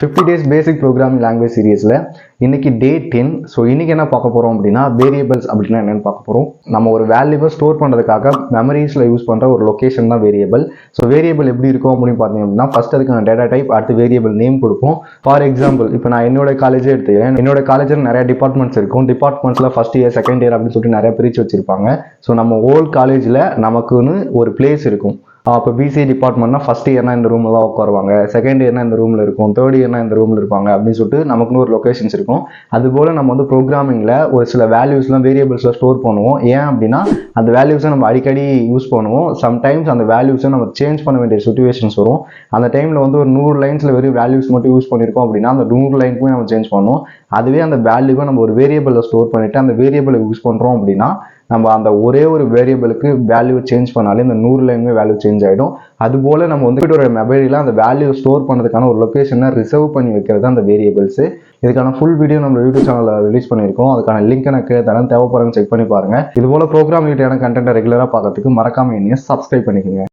Fifty days basic programming language சீரியஸில் இன்றைக்கி day ten so இன்றைக்கி என்ன பார்க்க போகிறோம் அப்படின்னா வேரியபிள்ஸ் அப்படின்னா என்னென்னு பார்க்க போகிறோம் நம்ம ஒரு வேல்யூவை ஸ்டோர் பண்ணுறதுக்காக மெமரிஸில் யூஸ் பண்ணுற ஒரு லொக்கேஷன் தான் வேரியபிள் ஸோ வேரியபிள் எப்படி இருக்கும் அப்படின்னு பார்த்தீங்க அப்படின்னா ஃபர்ஸ்ட் அதுக்கான டேட்டா டைப் அடுத்து வேரியபிள் நேம் கொடுப்போம். ஃபார் எக்ஸாம்பிள் இப்போ நான் என்னோட காலேஜே எடுத்துக்கிறேன். என்னோட காலேஜில் நிறைய டிபார்ட்மெண்ட்ஸ் இருக்கும். டிபார்ட்மெண்ட்ஸில் ஃபஸ்ட் இயர் செகண்ட் இயர் அப்படின்னு சொல்லிட்டு நிறைய பிரித்து வச்சுருப்பாங்க. ஸோ நம்ம ஓல்ட் காலேஜில் நமக்குன்னு ஒரு பிளேஸ் இருக்கும். அப்போ பிசி டிபார்ட்மெண்ட்னா ஃபஸ்ட் இயர்னா இந்த ரூமில் தான் உட்காருவாங்க. செகண்ட் இயர்னா இந்த ரூமில் இருக்கும். தேர்ட் இயர்னா இந்த ரூமில் இருப்பாங்க அப்படின்னு சொல்லிட்டு நமக்குன்னு ஒரு லொக்கேஷன்ஸ் இருக்கும். அதுபோல் நம்ம வந்து ப்ரோக்ராமிங்கில் ஒரு சில வேல்யூஸ்லாம் வேரியபிள்ஸில் ஸ்டோர் பண்ணுவோம். ஏன் அப்படின்னா அந்த வேல்யூஸை நம்ம அடிக்கடி யூஸ் பண்ணுவோம். சம்டைம்ஸ் அந்த வேல்யூஸை நம்ம சேஞ்ச் பண்ண வேண்டிய சுச்சுவேஷன்ஸ் வரும். அந்த டைமில் வந்து ஒரு நூறு லைன்ஸில் வெறும் வேல்யூஸ் மட்டும் யூஸ் பண்ணியிருக்கோம் அப்படின்னா அந்த நூறு லைனுக்குமே நம்ம சேஞ்ச் பண்ணுவோம். அதுவே அந்த வேல்யூவை நம்ம ஒரு வேரியபிளில் ஸ்டோர் பண்ணிவிட்டு அந்த வேரியபிளை யூஸ் பண்ணுறோம் அப்படின்னா நம்ம அந்த ஒரே ஒரு வேரியபிளுக்கு வேல்யூ சேஞ்ச் பண்ணாலே இந்த நூறுலேயுமே வேல்யூ சேஞ்ச் ஆகிடும் அதுபோல் நம்ம வந்து ஒரு மெமரியில் அந்த வேல்யூ ஸ்டோர் பண்ணுறதுக்கான ஒரு லொக்கேஷனை ரிசர்வ் பண்ணி வைக்கிறது அந்த வேரியபிள்ஸு இதுக்கான ஃபுல் வீடியோ நம்ம யூடியூப் சேனலில் ரிலீஸ் பண்ணியிருக்கோம். அதுக்கான லிங்க் எனக்கு தரேன். தேவைப்படுறேன்னு செக் பண்ணி பாருங்கள் இதுபோல் ப்ரோக்ராம் ரிலேட்டான கண்டென்ட்டை ரெகுலராக பார்க்கறதுக்கு மறக்காமல் என்னைய சப்ஸ்கிரைப் பண்ணிக்கோங்க.